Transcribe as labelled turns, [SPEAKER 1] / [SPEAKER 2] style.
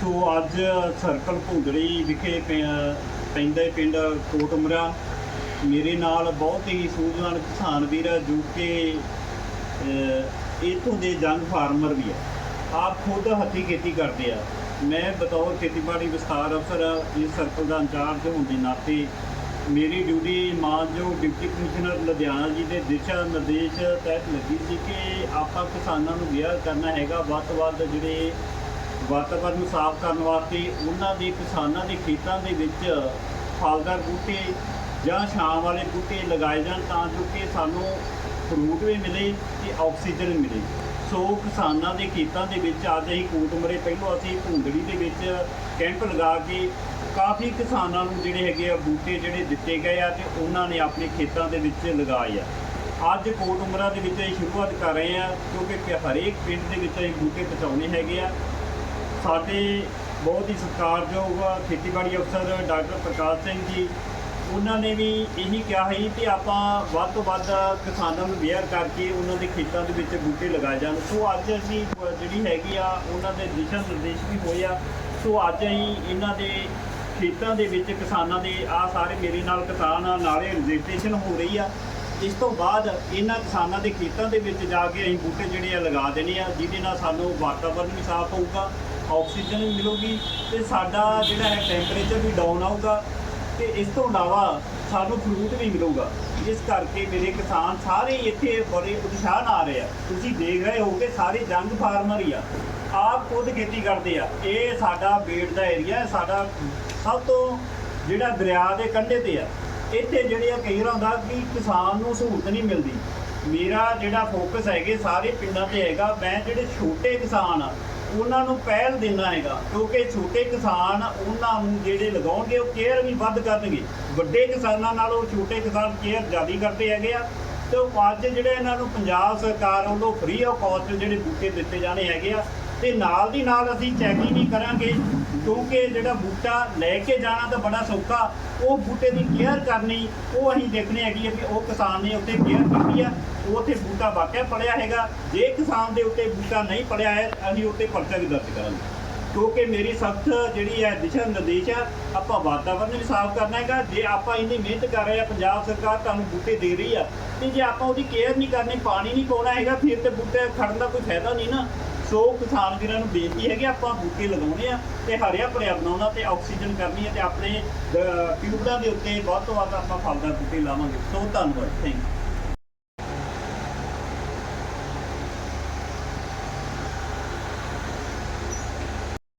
[SPEAKER 1] ਸੋ ਅੱਜ ਸਰਕਲ ਭੁੰਦੜੀ ਵਿਖੇ ਪੈਂਦਾ ਪੈਂਦੇ ਪਿੰਡ ਕੋਟਮਰਾ। ਮੇਰੇ ਨਾਲ ਬਹੁਤ ਹੀ ਸੂਝਵਾਨ ਕਿਸਾਨ ਵੀਰ ਆ ਜੋ ਕਿ ਅਹ, ਇੱਥੋਂ ਦੇ ਜੰਗ ਫਾਰਮਰ ਵੀ ਆ। ਆਪ ਖੁਦ ਹੱਥੀਂ ਖੇਤੀ ਕਰਦੇ ਆ। ਮੈਂ ਬਤੌਰ ਖੇਤੀਬਾੜੀ ਵਿਸਥਾਰ ਅਫਸਰ ਇਸ ਸਰਕਲ ਦਾ ਇੰਚਾਰਜ ਹੋਣ ਦੇ ਨਾਤੇ ਮੇਰੀ ਡਿਊਟੀ ਮਾਨਯੋਗ ਡਿਪਟੀ ਕਮਿਸ਼ਨਰ ਲੁਧਿਆਣਾ ਜੀ ਦੇ ਦਿਸ਼ਾ ਨਿਰਦੇਸ਼ ਤਹਿਤ ਲੱਗੀ ਸੀ ਕਿ ਆਪਾਂ ਕਿਸਾਨਾਂ ਨੂੰ ਵਿਆਹ ਕਰਨਾ ਹੈਗਾ। ਵੱਧ ਤੋਂ ਵੱਧ ਜਿਹੜੇ ਵਾਤਾਵਰਨ ਨੂੰ ਸਾਫ਼ ਕਰਨ ਵਾਸਤੇ ਉਹਨਾਂ ਦੇ ਕਿਸਾਨਾਂ ਦੇ ਖੇਤਾਂ ਦੇ ਵਿੱਚ ਫਲਦਾਰ ਬੂਟੇ ਜਾਂ ਛਾਂ ਵਾਲੇ ਬੂਟੇ ਲਗਾਏ ਜਾਣ ਤਾਂ ਜੋ ਕਿ ਸਾਨੂੰ ਫਰੂਟ ਵੀ ਮਿਲੇ ਤੇ ਆਕਸੀਜਨ ਵੀ ਮਿਲੇ। ਸੋ ਕਿਸਾਨਾਂ ਦੇ ਖੇਤਾਂ ਦੇ ਵਿੱਚ ਅੱਜ ਅਸੀਂ ਕੋਟਮਰੇ ਪਹਿਲੋਂ ਅਸੀਂ ਭੁੰਦੜੀ ਦੇ ਵਿੱਚ ਕੈਂਪ ਲਗਾ ਕੇ ਕਾਫੀ ਕਿਸਾਨਾਂ ਨੂੰ ਜਿਹੜੇ ਹੈਗੇ ਆ ਬੂਟੇ ਜਿਹੜੇ ਦਿੱਤੇ ਗਏ ਆ ਤੇ ਉਹਨਾਂ ਨੇ ਆਪਣੇ ਖੇਤਾਂ ਦੇ ਵਿੱਚ ਲਗਾਏ ਆ। ਅੱਜ ਕੋਟਮਰਾ ਦੇ ਵਿੱਚ ਅਸੀਂ ਸ਼ੁਰੂਆਤ ਕਰ ਰਹੇ ਆ ਕਿਉਂਕਿ ਹਰੇਕ ਪਿੰਡ ਦੇ ਵਿੱਚ ਅਸੀਂ ਬੂਟੇ ਪਹੁੰਚਾਉਣੇ ਹੈਗੇ ਆ। ਸਾਡੇ ਬਹੁਤ ਹੀ ਸਤਿਕਾਰਯੋਗ ਖੇਤੀਬਾੜੀ ਅਫਸਰ ਡਾਕਟਰ ਪ੍ਰਕਾਸ਼ ਸਿੰਘ ਜੀ, ਉਹਨਾਂ ਨੇ ਵੀ ਇਹੀ ਕਿਹਾ ਸੀ ਕਿ ਆਪਾਂ ਵੱਧ ਤੋਂ ਵੱਧ ਕਿਸਾਨਾਂ ਨੂੰ ਅਵੇਅਰ ਕਰਕੇ ਉਹਨਾਂ ਦੇ ਖੇਤਾਂ ਦੇ ਵਿੱਚ ਬੂਟੇ ਲਗਾਏ ਜਾਣ। ਸੋ ਅੱਜ ਅਸੀਂ ਜਿਹੜੀ ਹੈਗੀ ਆ, ਉਹਨਾਂ ਦੇ ਦਿਸ਼ਾ ਨਿਰਦੇਸ਼ ਵੀ ਹੋਏ ਆ। ਸੋ ਅੱਜ ਅਸੀਂ ਇਹਨਾਂ ਦੇ ਖੇਤਾਂ ਦੇ ਵਿੱਚ ਕਿਸਾਨਾਂ ਦੇ ਆ ਸਾਰੇ ਮੇਰੇ ਨਾਲ ਕਿਸਾਨ ਆ, ਨਾਲੇ ਰਜਿਸਟ੍ਰੇਸ਼ਨ ਹੋ ਰਹੀ ਆ। ਇਸ ਤੋਂ ਬਾਅਦ ਇਹਨਾਂ ਕਿਸਾਨਾਂ ਦੇ ਖੇਤਾਂ ਦੇ ਵਿੱਚ ਜਾ ਕੇ ਅਸੀਂ ਬੂਟੇ ਜਿਹੜੇ ਆ ਲਗਾ ਦੇਣੇ ਆ, ਜਿਹਦੇ ਨਾਲ ਸਾਨੂੰ ਵਾਤਾਵਰਨ ਵੀ ਸਾਫ਼ ਹੋਊਗਾ। ਆਕਸੀਜਨ ਵੀ ਮਿਲੂਗੀ ਤੇ ਸਾਡਾ ਜਿਹੜਾ ਹੈ ਟੈਂਪਰੇਚਰ ਵੀ ਡਾਊਨ ਆਊਗਾ ਤੇ ਇਸ ਤੋਂ ਇਲਾਵਾ ਸਾਨੂੰ ਫਰੂਟ ਵੀ ਮਿਲੂਗਾ। ਇਸ ਕਰਕੇ ਮੇਰੇ ਕਿਸਾਨ ਸਾਰੇ ਇੱਥੇ ਬੜੇ ਉਤਸ਼ਾਹ ਨਾਲ ਆ ਰਹੇ ਆ। ਤੁਸੀਂ ਦੇਖ ਰਹੇ ਹੋ ਕਿ ਸਾਰੇ ਜੰਗ ਫਾਰਮਰ ਹੀ ਆ। ਆਪ ਖੁਦ ਖੇਤੀ ਕਰਦੇ ਆ। ਇਹ ਸਾਡਾ ਬੇੜ ਦਾ ਏਰੀਆ ਸਾਡਾ ਸਭ ਤੋਂ ਜਿਹੜਾ ਦਰਿਆ ਦੇ ਕੰਢੇ ਤੇ ਆ। ਇੱਥੇ ਜਿਹੜੇ ਆ ਕਈ ਵਾਰ ਹੁੰਦਾ ਕਿ ਕਿਸਾਨ ਨੂੰ ਸਹੂਲਤ ਨਹੀਂ ਮਿਲਦੀ। ਮੇਰਾ ਜਿਹੜਾ ਫੋਕਸ ਹੈਗੇ ਸਾਰੇ ਪਿੰਡਾਂ ਤੇ ਹੈਗਾ। ਮੈਂ ਜਿਹੜੇ ਛੋਟੇ ਕਿਸਾਨ ਆ ਉਹਨਾਂ ਨੂੰ ਪਹਿਲ ਦੇਣਾ ਹੈਗਾ, ਕਿਉਂਕਿ ਛੋਟੇ ਕਿਸਾਨ ਉਹਨਾਂ ਨੂੰ ਜਿਹੜੇ ਲਗਾਉਣਗੇ, ਉਹ ਕੇਅਰ ਵੀ ਵੱਧ ਕਰਨਗੇ। ਵੱਡੇ ਕਿਸਾਨਾਂ ਨਾਲੋਂ ਛੋਟੇ ਕਿਸਾਨ ਕੇਅਰ ਜ਼ਿਆਦਾ ਕਰਦੇ ਹੈਗੇ ਆ, ਤੇ ਉਹ ਅੱਜ ਜਿਹੜੇ ਇਹਨਾਂ ਨੂੰ ਪੰਜਾਬ ਸਰਕਾਰ ਵੱਲੋਂ ਫ੍ਰੀ ਆਫ ਕਾਸਟ ਜਿਹੜੇ ਬੂਟੇ ਦਿੱਤੇ ਜਾਣੇ ਹੈਗੇ ਆ ਤੇ ਨਾਲ ਦੀ ਨਾਲ ਅਸੀਂ ਚੈਕਿੰਗ ਵੀ ਕਰਾਂਗੇ, ਕਿਉਂਕਿ ਜਿਹੜਾ ਬੂਟਾ ਲੈ ਕੇ ਜਾਣਾ ਤਾਂ ਬੜਾ ਸੌਖਾ, ਉਹ ਬੂਟੇ ਦੀ ਕੇਅਰ ਕਰਨੀ, ਉਹ ਅਸੀਂ ਦੇਖਣੀ ਹੈਗੀ ਹੈ ਕਿ ਉਹ ਕਿਸਾਨ ਨੇ ਉੱਤੇ ਕੇਅਰ ਕੀਤੀ ਆ, ਉਹ ਉੱਥੇ ਬੂਟਾ ਵਾਕਿਆ ਪੜਿਆ ਹੈਗਾ। ਜੇ ਕਿਸਾਨ ਦੇ ਉੱਤੇ ਬੂਟਾ ਨਹੀਂ ਪੜਿਆ ਹੈ, ਅਸੀਂ ਉੱਤੇ ਪਰਚਾ ਵੀ ਦਰਜ ਕਰਾਂਗੇ। ਕਿਉਂਕਿ ਮੇਰੀ ਸਖਤ ਜਿਹੜੀ ਹੈ ਦਿਸ਼ਾ ਨਿਰਦੇਸ਼ ਆ, ਆਪਾਂ ਵਾਤਾਵਰਨ ਵੀ ਸਾਫ਼ ਕਰਨਾ ਹੈਗਾ। ਜੇ ਆਪਾਂ ਇੰਨੀ ਮਿਹਨਤ ਕਰ ਰਹੇ ਆ, ਪੰਜਾਬ ਸਰਕਾਰ ਤੁਹਾਨੂੰ ਬੂਟੇ ਦੇ ਰਹੀ ਆ, ਤੇ ਜੇ ਆਪਾਂ ਉਹਦੀ ਕੇਅਰ ਨਹੀਂ ਕਰਨੀ, ਪਾਣੀ ਨਹੀਂ ਪਾਉਣਾ ਹੈਗਾ, ਫਿਰ ਤੇ ਬੂਟੇ ਖੜਨ ਦਾ ਕੋਈ ਫਾਇਦਾ ਨਹੀਂ ਨਾ। ਸੋ ਕਿਸਾਨ ਵੀਰਾਂ ਨੂੰ ਬੇਨਤੀ ਹੈ ਕਿ ਆਪਾਂ ਬੂਟੇ ਲਗਾਉਣੇ ਆ ਤੇ ਹਰਿਆ ਭਰਿਆ ਬਣਾਉਣਾ ਤੇ ਆਕਸੀਜਨ ਕਰਨੀ ਹੈ ਤੇ ਆਪਣੇ ਅਹ, ਟਿਊਬਾਂ ਦੇ ਉੱਤੇ ਵੱਧ ਤੋਂ ਵੱਧ ਆਪਾਂ ਫਲਦਾਰ ਬੂਟੇ ਲਾਵਾਂਗੇ। ਸੋ ਧੰਨਵਾਦ। Thank you